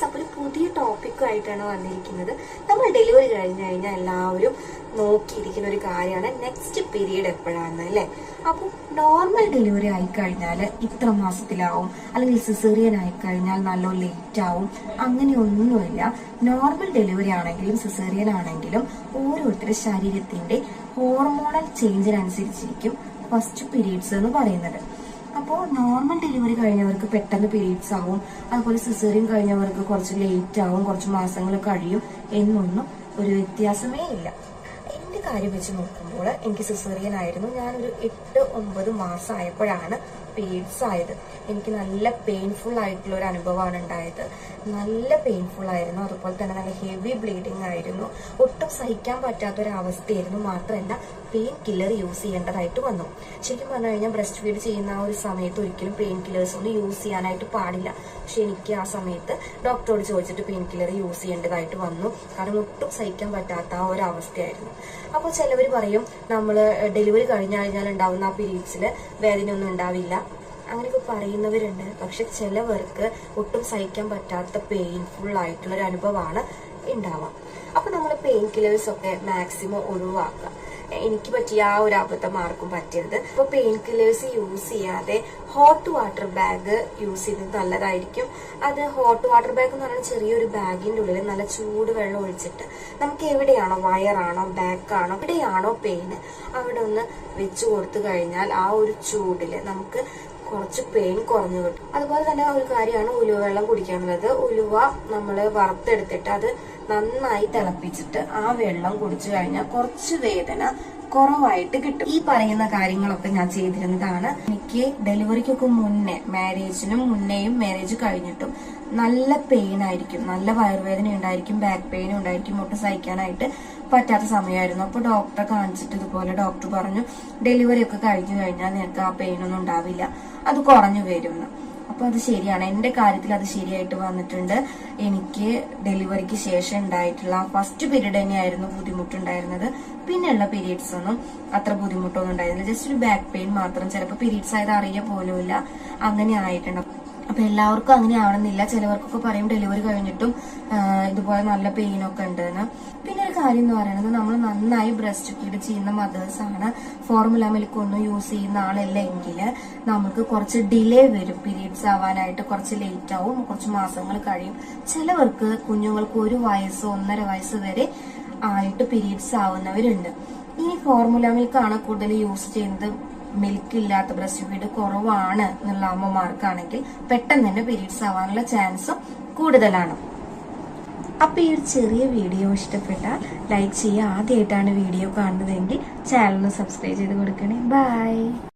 Guys അപ്പോൾ ഒരു പുതിയ ടോപ്പിക്കുമായിട്ടാണ് വന്നിരിക്കുന്നത്. നമ്മൾ ഡെലിവറി കഴിഞ്ഞ് കഴിഞ്ഞാൽ എല്ലാവരും നോക്കിയിരിക്കുന്ന ഒരു കാര്യമാണ്. നെക്സ്റ്റ് പീരീഡ് എപ്പോഴാണ് അല്ലേ? അപ്പോൾ നോർമൽ ഡെലിവറി ആയിക്കഴിഞ്ഞാൽ ഇത്ര മാസത്തിലാവും. അല്ലെങ്കിൽ സിസേറിയൻ ആയിക്കഴിഞ്ഞാൽ നല്ല ലേറ്റ് ആവും. അങ്ങനെയൊന്നുമില്ല. നോർമൽ ഡെലിവറി ആണെങ്കിലും സിസേറിയൻ ആണെങ്കിലും ഓരോരുത്തരുടെ ശരീരത്തിന്റെ ഹോർമോണൽ ചേഞ്ചിനനുസരിച്ചിരിക്കും ഫസ്റ്റ് പീരീഡ്സ് എന്ന് പറയുന്നത്. അപ്പോൾ നോർമൽ ഡെലിവറി കഴിഞ്ഞവർക്ക് പെട്ടെന്ന് പീരീഡ്സ് ആവും. അതുപോലെ സിസേറിയൻ കഴിഞ്ഞവർക്ക് കുറച്ച് ലേറ്റ് ആവും കുറച്ച് മാസങ്ങൾ കഴിയും എന്നൊന്നും ഒരു വ്യത്യാസമേ ഇല്ല. എന്റെ കാര്യം വെച്ച് നോക്കുമ്പോൾ എനിക്ക് സിസേറിയൻ ആയിരുന്നു. ഞാനൊരു എട്ട് ഒമ്പത് മാസം ആയപ്പോഴാണ് പേഴ്സ് ആയത്. എനിക്ക് നല്ല പെയിൻഫുൾ ആയിട്ടുള്ള ഒരു അനുഭവമാണ് ഉണ്ടായത്. നല്ല പെയിൻഫുൾ ആയിരുന്നു. അതുപോലെ തന്നെ നല്ല ഹെവി ബ്ലീഡിങ് ആയിരുന്നു. ഒട്ടും സഹിക്കാൻ പറ്റാത്തൊരവസ്ഥയായിരുന്നു. മാത്രമല്ല പെയിൻ കില്ലർ യൂസ് ചെയ്യേണ്ടതായിട്ട് വന്നു. ശരിക്കും പറഞ്ഞു കഴിഞ്ഞാൽ ബ്രസ്റ്റ് ഫീഡ് ചെയ്യുന്ന ആ ഒരു സമയത്ത് ഒരിക്കലും പെയിൻ കില്ലേഴ്സ് ഒന്നും യൂസ് ചെയ്യാനായിട്ട് പാടില്ല. പക്ഷെ എനിക്ക് ആ സമയത്ത് ഡോക്ടറോട് ചോദിച്ചിട്ട് പെയിൻ കില്ലർ യൂസ് ചെയ്യേണ്ടതായിട്ട് വന്നു. കാരണം ഒട്ടും സഹിക്കാൻ പറ്റാത്ത ആ ഒരു അവസ്ഥയായിരുന്നു. അപ്പോൾ ചിലവർ പറയും നമ്മൾ ഡെലിവറി കഴിഞ്ഞു കഴിഞ്ഞാൽ ഉണ്ടാവുന്ന ആ പീരീഡ്സിൽ വേദനയൊന്നും ഉണ്ടാവില്ല. അങ്ങനെയൊക്കെ പറയുന്നവരുണ്ട്. പക്ഷെ ചിലവർക്ക് ഒട്ടും സഹിക്കാൻ പറ്റാത്ത പെയിൻഫുൾ ആയിട്ടുള്ള ഒരു അനുഭവമാണ് ഉണ്ടാവുക. അപ്പൊ നമ്മൾ പെയിൻ കില്ലേഴ്സ് ഒക്കെ മാക്സിമം ഒഴിവാക്കുക. എനിക്ക് പറ്റിയ ആ ഒരു അബദ്ധം ആർക്കും പറ്റരുത്. അപ്പൊ പെയിൻ കില്ലേഴ്സ് യൂസ് ചെയ്യാതെ ഹോട്ട് വാട്ടർ ബാഗ് യൂസ് ചെയ്യുന്നത് നല്ലതായിരിക്കും. അത് ഹോട്ട് വാട്ടർ ബാഗ് എന്ന് പറയുന്ന ചെറിയൊരു ബാഗിന്റെ ഉള്ളിൽ നല്ല ചൂട് വെള്ളം ഒഴിച്ചിട്ട് നമുക്ക് എവിടെയാണോ വയറാണോ ബാക്കാണോ എവിടെയാണോ പെയിൻ അവിടെ ഒന്ന് വെച്ചു കൊടുത്തു കഴിഞ്ഞാൽ ആ ഒരു ചൂടിൽ നമുക്ക് കുറച്ച് പെയിൻ കുറഞ്ഞു കിട്ടും. അതുപോലെ തന്നെ ഒരു കാര്യമാണ് ഉലുവ വെള്ളം കുടിക്കാനുള്ളത്. ഉലുവ നമ്മൾ വറുത്തെടുത്തിട്ട് അത് നന്നായി തിളപ്പിച്ചിട്ട് ആ വെള്ളം കുടിച്ചു കഴിഞ്ഞാൽ കുറച്ച് വേദന കുറവായിട്ട് കിട്ടും. ഈ പറയുന്ന കാര്യങ്ങളൊക്കെ ഞാൻ ചെയ്തിരുന്നതാണ്. എനിക്ക് ഡെലിവറിക്കൊക്കെ മുന്നേ മാരേജിനും മുന്നേയും മാരേജ് കഴിഞ്ഞിട്ടും നല്ല പെയിൻ ആയിരിക്കും. നല്ല വയറുവേദന ഉണ്ടായിരിക്കും ബാക്ക് പെയിൻ ഉണ്ടായിരിക്കും ഒട്ടും സഹിക്കാനായിട്ട് പറ്റാത്ത സമയമായിരുന്നു അപ്പൊ ഡോക്ടറെ കാണിച്ചിട്ട് ഇതുപോലെ ഡോക്ടർ പറഞ്ഞു ഡെലിവറി ഒക്കെ കഴിഞ്ഞു കഴിഞ്ഞാൽ നിനക്ക് ആ പെയിൻ ഒന്നും ഉണ്ടാവില്ല. അത് കുറഞ്ഞു വരുമെന്ന് അപ്പൊ അത് ശരിയാണ്. എന്റെ കാര്യത്തിൽ അത് ശരിയായിട്ട് വന്നിട്ടുണ്ട്. എനിക്ക് ഡെലിവറിക്ക് ശേഷം ഉണ്ടായിട്ടുള്ള ഫസ്റ്റ് പീരീഡ് തന്നെയായിരുന്നു ബുദ്ധിമുട്ടുണ്ടായിരുന്നത്. പിന്നെയുള്ള പീരീഡ്സ് ഒന്നും അത്ര ബുദ്ധിമുട്ടൊന്നും ഉണ്ടായിരുന്നില്ല. ജസ്റ്റ് ഒരു ബാക്ക് പെയിൻ മാത്രം. ചിലപ്പോൾ പീരീഡ്സ് ആയത് അറിയ പോലുമില്ല. അങ്ങനെ ആയിട്ടുണ്ട്. അപ്പൊ എല്ലാവർക്കും അങ്ങനെ ആവണമെന്നില്ല ചിലവർക്കൊക്കെ പറയും ഡെലിവറി കഴിഞ്ഞിട്ടും ഇതുപോലെ നല്ല പെയിൻ ഒക്കെ ഉണ്ടെന്ന്. പിന്നെ ഒരു കാര്യം എന്ന് പറയുന്നത് നമ്മൾ നന്നായി ബ്രസ്റ്റ് ഫീഡ് ചെയ്യുന്ന മദേഴ്സ് ആണ്. ഫോർമുല മിൽക്ക് ഒന്നും യൂസ് ചെയ്യുന്ന ആളല്ല എങ്കിൽ നമുക്ക് കുറച്ച് ഡിലേ വരും. പീരീഡ്സ് ആവാനായിട്ട് കുറച്ച് ലേറ്റ് ആവും കുറച്ച് മാസങ്ങൾ കഴിയും. ചിലവർക്ക് കുഞ്ഞുങ്ങൾക്ക് ഒരു വയസ്സ് ഒന്നര വയസ്സ് വരെ ആയിട്ട് പീരീഡ്സ് ആവുന്നവരുണ്ട്. ഈ ഫോർമുല മിൽക്കാണ് കൂടുതൽ യൂസ് ചെയ്യുന്നത്. മിൽക്ക് ഇല്ലാത്ത ബ്രസ്റ്റ് ഫീഡ് കുറവാണ് എന്നുള്ള അമ്മമാർക്കാണെങ്കിൽ പെട്ടെന്ന് തന്നെ പീരീഡ്സ് ആവാനുള്ള ചാൻസും കൂടുതലാണ്. അപ്പോൾ ഈ ഒരു ചെറിയ വീഡിയോ ഇഷ്ടപ്പെട്ടാൽ ലൈക്ക് ചെയ്യുക. ആദ്യമായിട്ടാണ് വീഡിയോ കാണുന്നതെങ്കിൽ ചാനൽ സബ്സ്ക്രൈബ് ചെയ്ത് കൊടുക്കണേ. ബൈ